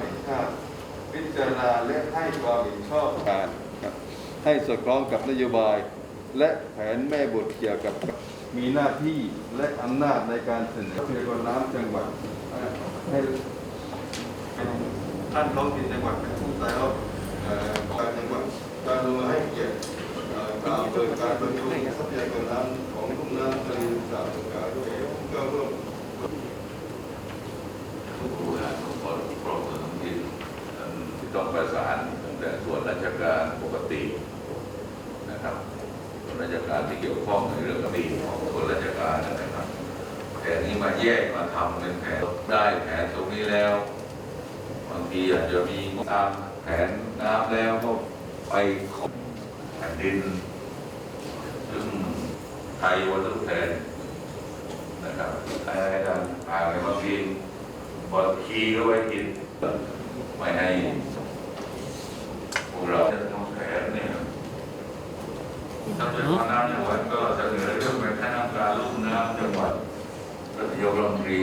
แห่งชาติพิจารณาและให้ความเห็นชอบการให้สอดคล้องกับนโยบาย และแผนแม่บทเกี่ยวกับมีหน้าที่และอำนาจในการเสนอทรัพยากรน้ำจังหวัดให้ท่านท้องถิ่นจังหวัดเป็นผู้แต่ว่าเอ่อการจังหวัดการดูให้เกียรติการเปิดการประชุมทรัพยากรน้ำของทุ่งน้ำทะเลสาบสงขลาด้วยก็ร่วม ทุกหน่วยงานของกรมกรมท้องถิ่นที่ ต้องประสานตั้งแต่ส่วนราชการปกตินะครับส่วนราชการที่เกี่ยวข้องในเรื่องคดีของส่วนราชการนะครับ แต่นี้มาแยกมาทำเป็นแผนได้แผนตรงนี้แล้วบางทีอาจจะมีงบตามแผนน้ำแล้วก็ไปขอแผ่นดิน ซึ่งไทยวันทดแทนนะครับอะไรกันอ่านในบางทีบอลคีก็ไว้กินไม่ให้พวกเราจะทำแผนเนี่ย ทางเจ้าน้ำจังหวัดก็เสนอเรื่องเป็นคณะกรรมการลุ่มน้ำจังหวัดรัฐยกรัฐมนตรี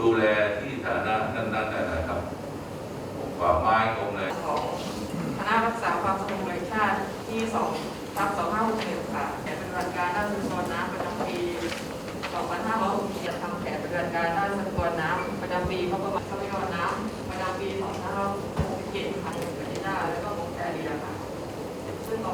ดูแลที่ฐานะนั้นๆนะครับป่าไม้ตรงไหนของคณะรักษาความสงบแห่งชาติที่2ทับ2561ค่ะแผนปฏิบัติการด้านทรัพยากรน้ำประจำปี2567ทำแผนปฏิบัติการด้าน ซึ่งก